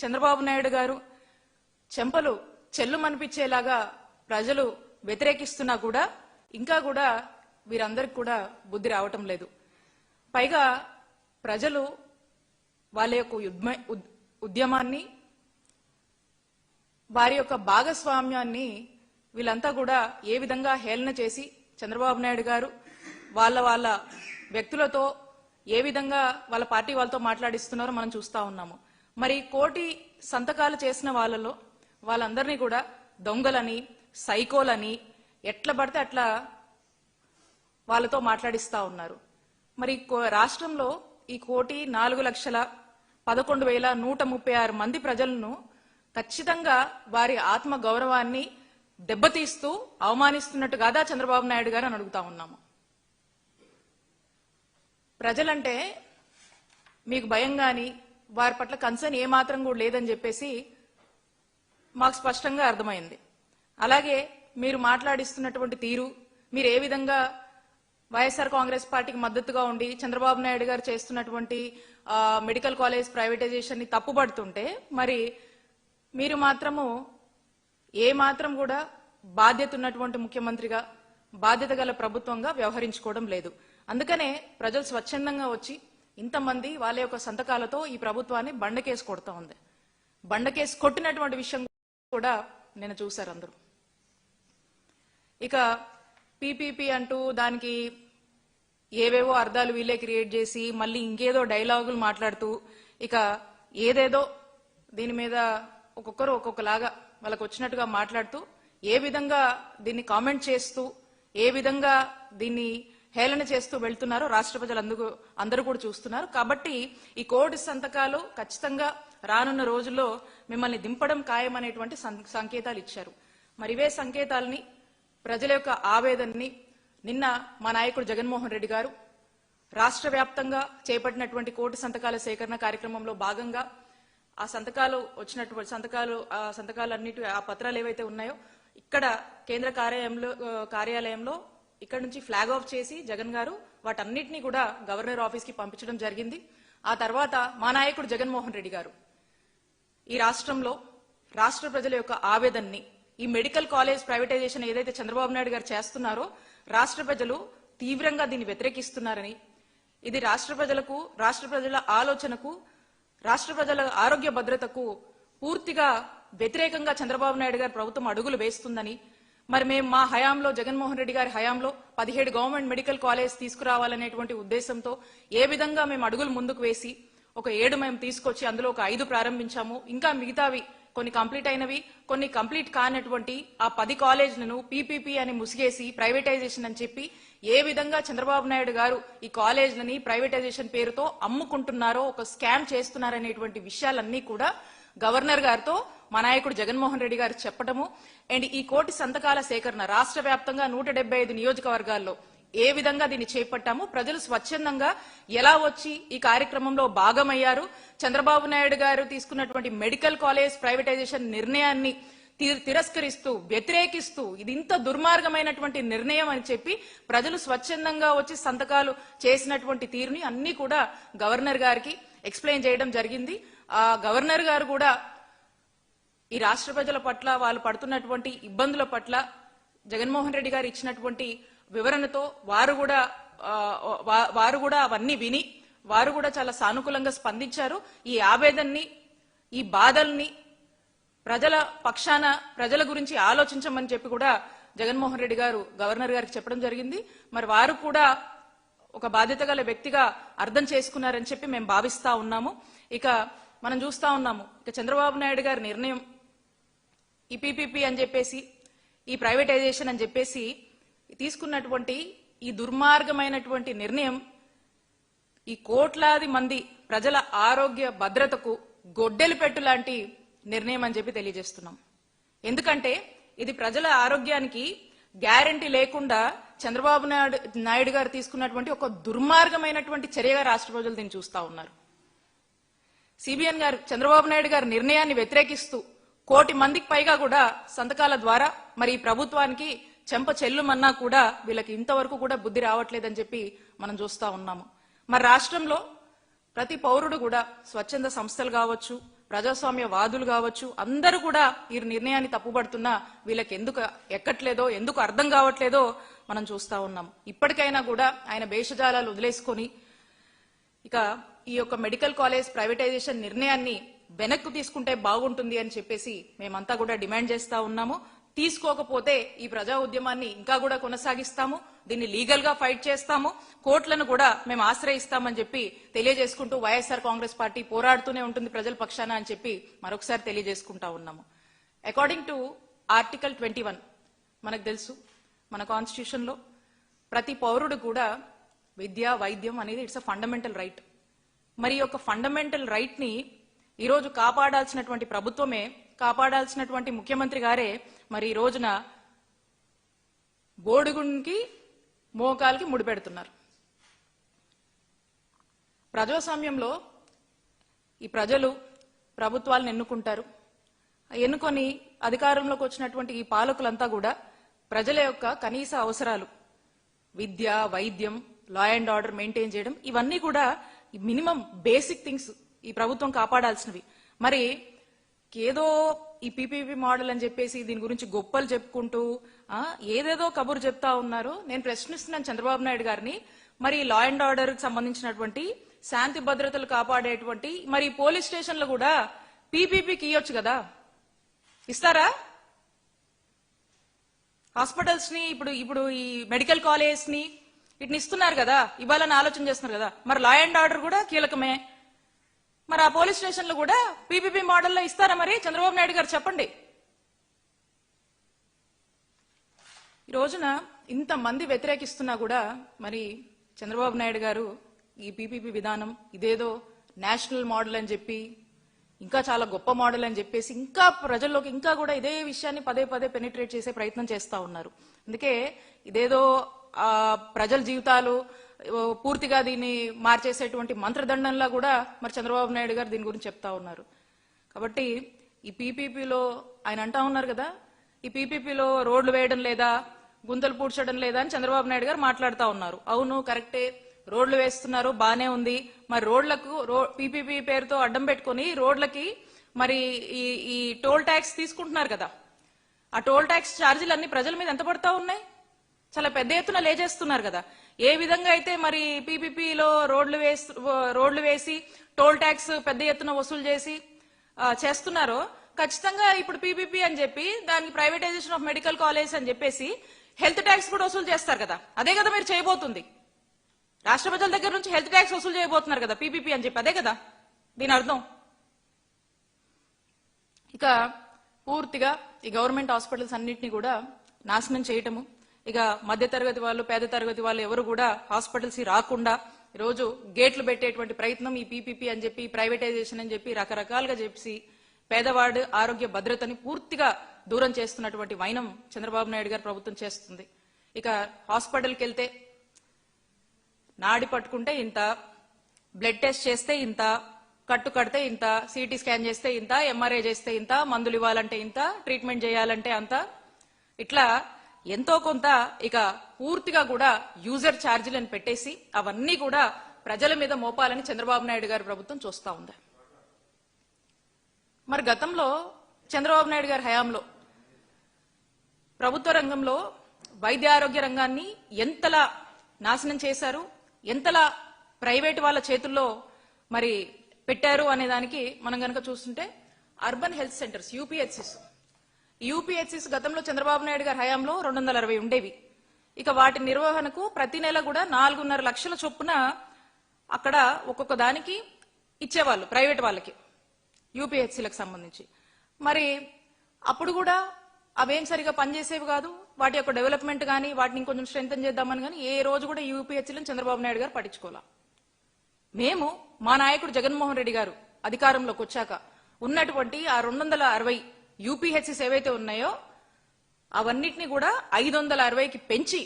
చంద్రబాబు నాయుడు గారు చెంపలు చెల్లుమనిపించేలాగా ప్రజలు వ్యతిరేకిస్తున్నా కూడా ఇంకా కూడా వీరందరికి కూడా బుద్ధి రావటం లేదు. పైగా ప్రజలు వాళ్ళ యొక్క ఉద్మ ఉద్యమాన్ని వారి యొక్క భాగస్వామ్యాన్ని వీళ్ళంతా కూడా ఏ విధంగా హేళన చేసి చంద్రబాబు నాయుడు గారు వాళ్ళ వాళ్ళ వ్యక్తులతో ఏ విధంగా వాళ్ళ పార్టీ వాళ్ళతో మాట్లాడిస్తున్నారో మనం చూస్తా ఉన్నాము. మరి కోటి సంతకాలు చేసిన వాళ్ళలో వాళ్ళందరినీ కూడా దొంగలని సైకోలని ఎట్లా పడితే అట్లా వాళ్ళతో మాట్లాడిస్తూ ఉన్నారు. మరి కో- రాష్ట్రంలో ఈ కోటి నాలుగు లక్షల పదకొండు వేల నూట ముప్పై ఆరు మంది ప్రజలను ఖచ్చితంగా వారి ఆత్మ గౌరవాన్ని దెబ్బతీస్తూ అవమానిస్తున్నట్టు కాదా చంద్రబాబు నాయుడు గారు అని అడుగుతా ఉన్నాము. ప్రజలంటే మీకు భయం కానీ వారి పట్ల కన్సర్న్ ఏమాత్రం కూడా లేదని చెప్పేసి మాకు స్పష్టంగా అర్థమైంది. అలాగే మీరు మాట్లాడిస్తున్నటువంటి తీరు మీరు ఏ విధంగా వైఎస్ఆర్ కాంగ్రెస్ పార్టీకి మద్దతుగా ఉండి చంద్రబాబు నాయుడు గారు చేస్తున్నటువంటి మెడికల్ కాలేజ్ ప్రైవేటైజేషన్ని తప్పుపడుతుంటే మరి మీరు మాత్రము ఏ మాత్రం కూడా బాధ్యత ఉన్నటువంటి ముఖ్యమంత్రిగా బాధ్యత గల ప్రభుత్వంగా వ్యవహరించుకోవడం లేదు. అందుకనే ప్రజలు స్వచ్ఛందంగా వచ్చి ఇంతమంది వాళ్ళ యొక్క సంతకాలతో ఈ ప్రభుత్వాన్ని బండకేసి కొడుతూ ఉంది. బండకేసి కొట్టినటువంటి విషయం కూడా నేను చూశారు అందరూ. ఇక పీపీపీ అంటూ దానికి ఏవేవో అర్థాలు వీళ్ళే క్రియేట్ చేసి మళ్ళీ ఇంకేదో డైలాగులు మాట్లాడుతూ ఇక ఏదేదో దీని మీద ఒక్కొక్కరు ఒక్కొక్కలాగా వాళ్ళకు వచ్చినట్టుగా మాట్లాడుతూ ఏ విధంగా దీన్ని కామెంట్ చేస్తూ ఏ విధంగా దీన్ని హేళన చేస్తూ వెళ్తున్నారో. రాష్ట్ర ప్రజలు అందుకు అందరూ కూడా చూస్తున్నారు. కాబట్టి ఈ కోటి సంతకాలు ఖచ్చితంగా రానున్న రోజుల్లో మిమ్మల్ని దింపడం ఖాయమనేటువంటి సం- సంకేతాలు ఇచ్చారు. మరి ఇవే సంకేతాలని ప్రజల యొక్క ఆవేదనని నిన్న మా నాయకుడు జగన్మోహన్ రెడ్డి గారు రాష్ట్ర వ్యాప్తంగా చేపట్టినటువంటి కోటి సంతకాల సేకరణ కార్యక్రమంలో భాగంగా ఆ సంతకాలు వచ్చినటువంటి సంతకాలు ఆ సంతకాలన్నిటి ఆ పత్రాలు ఏవైతే ఉన్నాయో ఇక్కడ కేంద్ర కార్యాలయంలో కార్యాలయంలో ఇక్కడ నుంచి ఫ్లాగ్ ఆఫ్ చేసి జగన్ గారు వాటన్నిటిని కూడా గవర్నర్ ఆఫీస్కి పంపించడం జరిగింది. ఆ తర్వాత మా నాయకుడు జగన్మోహన్ రెడ్డి గారు ఈ రాష్ట్రంలో రాష్ట్ర ప్రజల యొక్క ఆవేదనని ఈ మెడికల్ కాలేజ్ ప్రైవేటైజేషన్ ఏదైతే చంద్రబాబు నాయుడు గారు చేస్తున్నారో రాష్ట్ర ప్రజలు తీవ్రంగా దీన్ని వ్యతిరేకిస్తున్నారని ఇది రాష్ట్ర ప్రజలకు రాష్ట్ర ప్రజల ఆలోచనకు రాష్ట్ర ప్రజల ఆరోగ్య భద్రతకు పూర్తిగా వ్యతిరేకంగా చంద్రబాబు నాయుడు గారు ప్రభుత్వం అడుగులు వేస్తుందని మరి మేము మా హయాంలో జగన్మోహన్ రెడ్డి గారి హయాంలో పదిహేడు గవర్నమెంట్ మెడికల్ కాలేజ్ తీసుకురావాలనేటువంటి ఉద్దేశంతో ఏ విధంగా మేము అడుగులు ముందుకు వేసి ఒక ఏడు మేము తీసుకొచ్చి అందులో ఒక ఐదు ప్రారంభించాము. ఇంకా మిగతావి కొన్ని కంప్లీట్ అయినవి కొన్ని కంప్లీట్ కానటువంటి ఆ పది కాలేజీలను పీపీపీ అని ముసిగేసి ప్రైవేటైజేషన్ అని చెప్పి ఏ విధంగా చంద్రబాబు నాయుడు గారు ఈ కాలేజీలని ప్రైవేటైజేషన్ పేరుతో అమ్ముకుంటున్నారో ఒక స్కామ్ చేస్తున్నారనేటువంటి విషయాలన్నీ కూడా గవర్నర్ గారితో మా నాయకుడు జగన్మోహన్ రెడ్డి గారు చెప్పడము అండ్ ఈ కోటి సంతకాల సేకరణ రాష్ట్ర వ్యాప్తంగా నూట డెబ్బై ఐదు నియోజకవర్గాల్లో ఏ విధంగా దీన్ని చేపట్టాము ప్రజలు స్వచ్ఛందంగా ఎలా వచ్చి ఈ కార్యక్రమంలో భాగమయ్యారు చంద్రబాబు నాయుడు గారు తీసుకున్నటువంటి మెడికల్ కాలేజ్ ప్రైవేటైజేషన్ నిర్ణయాన్ని తిరస్కరిస్తూ వ్యతిరేకిస్తూ ఇది ఇంత దుర్మార్గమైనటువంటి నిర్ణయం అని చెప్పి ప్రజలు స్వచ్ఛందంగా వచ్చి సంతకాలు చేసినటువంటి తీరుని అన్ని కూడా గవర్నర్ గారికి ఎక్స్ప్లెయిన్ చేయడం జరిగింది. ఆ గవర్నర్ గారు కూడా ఈ రాష్ట్ర ప్రజల పట్ల వాళ్ళు పడుతున్నటువంటి ఇబ్బందుల పట్ల జగన్మోహన్ రెడ్డి గారు ఇచ్చినటువంటి వివరణతో వారు కూడా వారు కూడా అవన్నీ విని వారు కూడా చాలా సానుకూలంగా స్పందించారు. ఈ ఆవేదనని ఈ బాధల్ని ప్రజల పక్షాన ప్రజల గురించి ఆలోచించమని చెప్పి కూడా జగన్మోహన్ రెడ్డి గారు గవర్నర్ గారికి చెప్పడం జరిగింది. మరి వారు కూడా ఒక బాధ్యత గల వ్యక్తిగా అర్థం చేసుకున్నారని చెప్పి మేము భావిస్తా ఉన్నాము. ఇక మనం చూస్తా ఉన్నాము. ఇక చంద్రబాబు నాయుడు గారి నిర్ణయం ఈ పీపీపీ అని చెప్పేసి ఈ ప్రైవేటైజేషన్ అని చెప్పేసి తీసుకున్నటువంటి ఈ దుర్మార్గమైనటువంటి నిర్ణయం ఈ కోట్లాది మంది ప్రజల ఆరోగ్య భద్రతకు గొడ్డెలు పెట్టు లాంటి నిర్ణయం అని చెప్పి తెలియజేస్తున్నాం. ఎందుకంటే ఇది ప్రజల ఆరోగ్యానికి గ్యారంటీ లేకుండా చంద్రబాబు నాయుడు నాయుడు గారు తీసుకున్నటువంటి ఒక దుర్మార్గమైనటువంటి చర్యగా రాష్ట్ర ప్రజలు దీన్ని చూస్తా ఉన్నారు. సిబిఎన్ గారు చంద్రబాబు నాయుడు గారి నిర్ణయాన్ని వ్యతిరేకిస్తూ కోటి మందికి పైగా కూడా సంతకాల ద్వారా మరి ఈ ప్రభుత్వానికి చెంప చెల్లుమన్నా కూడా వీళ్ళకి ఇంతవరకు కూడా బుద్ధి రావట్లేదని చెప్పి మనం చూస్తా ఉన్నాము. మరి రాష్ట్రంలో ప్రతి పౌరుడు కూడా స్వచ్ఛంద సంస్థలు కావచ్చు ప్రజాస్వామ్య వాదులు కావచ్చు అందరూ కూడా ఈ నిర్ణయాన్ని తప్పుపడుతున్నా వీళ్ళకి ఎందుకు ఎక్కట్లేదో ఎందుకు అర్థం కావట్లేదో మనం చూస్తా ఉన్నాం. ఇప్పటికైనా కూడా ఆయన భేషజాలాలు వదిలేసుకొని ఇక ఈ యొక్క మెడికల్ కాలేజ్ ప్రైవేటైజేషన్ నిర్ణయాన్ని వెనక్కు తీసుకుంటే బాగుంటుంది అని చెప్పేసి మేమంతా కూడా డిమాండ్ చేస్తా ఉన్నాము. తీసుకోకపోతే ఈ ప్రజా ఉద్యమాన్ని ఇంకా కూడా కొనసాగిస్తాము దీన్ని లీగల్గా ఫైట్ చేస్తాము కోర్టులను కూడా మేము ఆశ్రయిస్తామని చెప్పి తెలియజేసుకుంటూ వైఎస్ఆర్ కాంగ్రెస్ పార్టీ పోరాడుతూనే ఉంటుంది ప్రజల పక్షాన అని చెప్పి మరొకసారి తెలియజేసుకుంటా ఉన్నాము. According to article twenty one మనకు తెలుసు మన కాన్స్టిట్యూషన్లో ప్రతి పౌరుడు కూడా విద్య వైద్యం అనేది ఇట్స్ అ ఫండమెంటల్ రైట్ మరి యొక్క ఫండమెంటల్ రైట్ని ఈరోజు కాపాడాల్సినటువంటి ప్రభుత్వమే కాపాడాల్సినటువంటి ముఖ్యమంత్రి గారే మరి ఈ రోజున బోడుగుంకి మోకాలకి ముడిపెడుతున్నారు ప్రజాస్వామ్యంలో ఈ ప్రజలు ప్రభుత్వాలను ఎన్నుకుంటారు. ఎన్నుకొని అధికారంలోకి వచ్చినటువంటి ఈ పాలకులంతా కూడా ప్రజల యొక్క కనీస అవసరాలు విద్య వైద్యం లా అండ్ ఆర్డర్ మెయింటైన్ చేయడం ఇవన్నీ కూడా మినిమం బేసిక్ థింగ్స్ ఈ ప్రభుత్వం కాపాడాల్సినవి. మరి ఏదో ఈ పీపీపీ మోడల్ అని చెప్పేసి దీని గురించి గొప్పలు చెప్పుకుంటూ ఏదేదో కబురు చెప్తా ఉన్నారు. నేను ప్రశ్నిస్తున్నాను చంద్రబాబు నాయుడు గారిని. మరి లా అండ్ ఆర్డర్కి సంబంధించినటువంటి శాంతి భద్రతలు కాపాడేటువంటి మరి పోలీస్ స్టేషన్లు కూడా పీపీపీకి ఇవ్వచ్చు కదా? ఇస్తారా? హాస్పిటల్స్ని ఇప్పుడు ఇప్పుడు ఈ మెడికల్ కాలేజ్ని వీటిని ఇస్తున్నారు కదా? ఇవ్వాలని ఆలోచన చేస్తున్నారు కదా? మరి లా అండ్ ఆర్డర్ కూడా కీలకమే. మరి ఆ పోలీస్ స్టేషన్లు కూడా పీపీపీ మోడల్లో ఇస్తారా మరి? చంద్రబాబు నాయుడు గారు చెప్పండి. ఈ రోజున ఇంతమంది వ్యతిరేకిస్తున్నా కూడా మరి చంద్రబాబు నాయుడు గారు ఈ పీపీపీ విధానం ఇదేదో నేషనల్ మోడల్ అని చెప్పి ఇంకా చాలా గొప్ప మోడల్ అని చెప్పేసి ఇంకా ప్రజల్లోకి ఇంకా కూడా ఇదే విషయాన్ని పదే పదే పెనిట్రేట్ చేసే ప్రయత్నం చేస్తూ ఉన్నారు. అందుకే ఇదేదో ఆ ప్రజల జీవితాలు పూర్తిగా దీన్ని మార్చేసేటువంటి మంత్రదండంలా కూడా మరి చంద్రబాబు నాయుడు గారు దీని గురించి చెప్తా ఉన్నారు. కాబట్టి ఈ పీపీపీలో ఆయన అంటా ఉన్నారు కదా ఈ పీపీపీలో రోడ్లు వేయడం లేదా గుంతలు పూడ్చడం లేదా అని చంద్రబాబు నాయుడు గారు మాట్లాడుతూ ఉన్నారు. అవును కరెక్టే రోడ్లు వేస్తున్నారు బానే ఉంది. మరి రోడ్లకు పీపీపీ పేరుతో అడ్డం పెట్టుకొని రోడ్లకి మరి ఈ ఈ టోల్ ట్యాక్స్ తీసుకుంటున్నారు కదా. ఆ టోల్ ట్యాక్స్ ఛార్జీలు అన్ని ప్రజల మీద ఎంత పడతా ఉన్నాయి? చాలా పెద్ద ఎత్తున లేజేస్తున్నారు కదా. ఏ విధంగా అయితే మరి పీపీపీలో రోడ్లు వేసి రోడ్లు వేసి టోల్ ట్యాక్స్ పెద్ద ఎత్తున వసూలు చేసి చేస్తున్నారో ఖచ్చితంగా ఇప్పుడు పీపీపీ అని చెప్పి దానికి ప్రైవేటైజేషన్ ఆఫ్ మెడికల్ కాలేజ్ అని చెప్పేసి హెల్త్ ట్యాక్స్ కూడా వసూలు చేస్తారు కదా. అదే కదా మీరు చేయబోతుంది. రాష్ట్ర ప్రజల దగ్గర నుంచి హెల్త్ ట్యాక్స్ వసూలు చేయబోతున్నారు కదా పీపీపీ అని చెప్పి అదే కదా. దీని అర్థం? ఇక పూర్తిగా ఈ గవర్నమెంట్ హాస్పిటల్స్ అన్నింటినీ కూడా నాశనం చేయటము ఇక మధ్య తరగతి వాళ్ళు పేద తరగతి వాళ్ళు ఎవరు కూడా హాస్పిటల్స్ రాకుండా రోజు గేట్లు పెట్టేటువంటి ప్రయత్నం ఈ పీపీపీ అని చెప్పి ప్రైవేటైజేషన్ అని చెప్పి రకరకాలుగా చెప్పి పేదవాడు ఆరోగ్య భద్రతని పూర్తిగా దూరం చేస్తున్నటువంటి వైనం చంద్రబాబు నాయుడు గారు ప్రభుత్వం చేస్తుంది. ఇక హాస్పిటల్కి వెళ్తే నాడి పట్టుకుంటే ఇంత బ్లడ్ టెస్ట్ చేస్తే ఇంత కట్టు కడితే ఇంత సిటీ స్కాన్ చేస్తే ఇంత ఎంఆర్ఐ చేస్తే ఇంత మందులు ఇవ్వాలంటే ఇంత ట్రీట్మెంట్ చేయాలంటే అంత. ఇట్లా ఎంతో కొంత ఇక పూర్తిగా కూడా యూజర్ ఛార్జీలను పెట్టేసి అవన్నీ కూడా ప్రజల మీద మోపాలని చంద్రబాబు నాయుడు గారి ప్రభుత్వం చూస్తా ఉంది. మరి గతంలో చంద్రబాబు నాయుడు గారి హయాంలో ప్రభుత్వ రంగంలో వైద్య ఆరోగ్య రంగాన్ని ఎంతలా నాశనం చేశారు ఎంతలా ప్రైవేట్ వాళ్ళ చేతుల్లో మరి పెట్టారు అనే దానికి మనం కనుక చూస్తుంటే urban health centres UPHCs UPHCs గతంలో చంద్రబాబు నాయుడు గారి హయాంలో రెండు వందల అరవై ఉండేవి. ఇక వాటి నిర్వహణకు ప్రతి నెల కూడా నాలుగున్నర లక్షల చొప్పున అక్కడ ఒక్కొక్క దానికి ఇచ్చేవాళ్ళు ప్రైవేట్ వాళ్ళకి యూపీహెచ్సీలకు సంబంధించి. మరి అప్పుడు కూడా అవేం సరిగా పనిచేసేవి కాదు. వాటి యొక్క డెవలప్మెంట్ కానీ వాటిని కొంచెం స్ట్రెంగ్ చేద్దామని కానీ ఏ రోజు కూడా యూపీహెచ్సీలను చంద్రబాబు నాయుడు గారు పట్టించుకోలే. మేము మా నాయకుడు జగన్మోహన్ రెడ్డి గారు అధికారంలోకి వచ్చాక ఉన్నటువంటి ఆ రెండు వందల అరవై యూపీహెచ్సిస్ ఏవైతే ఉన్నాయో అవన్నిటిని కూడా ఐదు వందల అరవైకి పెంచి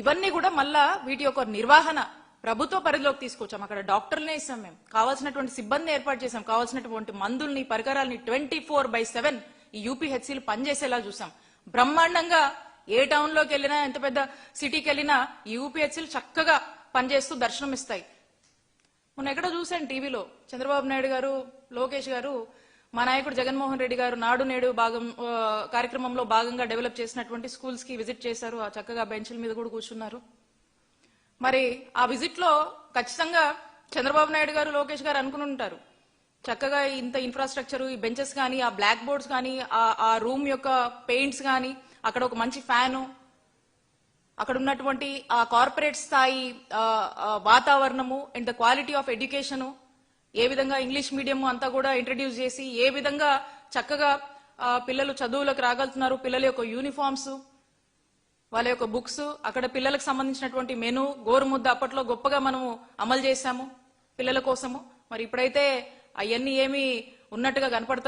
ఇవన్నీ కూడా మళ్ళా వీటి యొక్క నిర్వహణ ప్రభుత్వ పరిధిలోకి తీసుకొచ్చాం. అక్కడ డాక్టర్లనే ఇస్తాం మేము. కావాల్సినటువంటి సిబ్బంది ఏర్పాటు చేసాం కావాల్సినటువంటి మందుల్ని పరికరాల్ని ట్వంటీ ఫోర్ బై సెవెన్ ఈ యూపీహెచ్సీలు పనిచేసేలా చూసాం బ్రహ్మాండంగా ఏ టౌన్లోకి వెళ్ళినా ఎంత పెద్ద సిటీకి వెళ్ళినా ఈ యూపీహెచ్సీలు చక్కగా పనిచేస్తూ దర్శనం ఇస్తాయి మొన్న ఎక్కడో చూశాను టీవీలో. చంద్రబాబు నాయుడు గారు లోకేష్ గారు మా నాయకుడు జగన్మోహన్ రెడ్డి గారు నాడు నేడు భాగం కార్యక్రమంలో భాగంగా డెవలప్ చేసినటువంటి స్కూల్స్కి విజిట్ చేశారు. ఆ చక్కగా బెంచ్ల మీద కూడా కూర్చున్నారు. మరి ఆ విజిట్లో ఖచ్చితంగా చంద్రబాబు నాయుడు గారు లోకేష్ గారు అనుకుని ఉంటారు. చక్కగా ఇంత ఇన్ఫ్రాస్ట్రక్చర్ ఈ బెంచెస్ కానీ ఆ బ్లాక్ బోర్డ్స్ కానీ ఆ- రూమ్ యొక్క పెయింట్స్ కానీ అక్కడ ఒక మంచి ఫ్యాను అక్కడ ఉన్నటువంటి ఆ కార్పొరేట్ స్థాయి వాతావరణము and the quality of education ఏ విధంగా ఇంగ్లీష్ మీడియం అంతా కూడా ఇంట్రడ్యూస్ చేసి ఏ విధంగా చక్కగా పిల్లలు చదువులకు రాగలుగుతున్నారు పిల్లల యొక్క యూనిఫామ్స్ వాళ్ళ యొక్క బుక్స్ అక్కడ పిల్లలకు సంబంధించినటువంటి మెను గోరుముద్ద అప్పట్లో గొప్పగా మనము అమలు చేశాము పిల్లల కోసము. మరి ఇప్పుడైతే అవన్నీ ఏమి ఉన్నట్టుగా కనపడతాం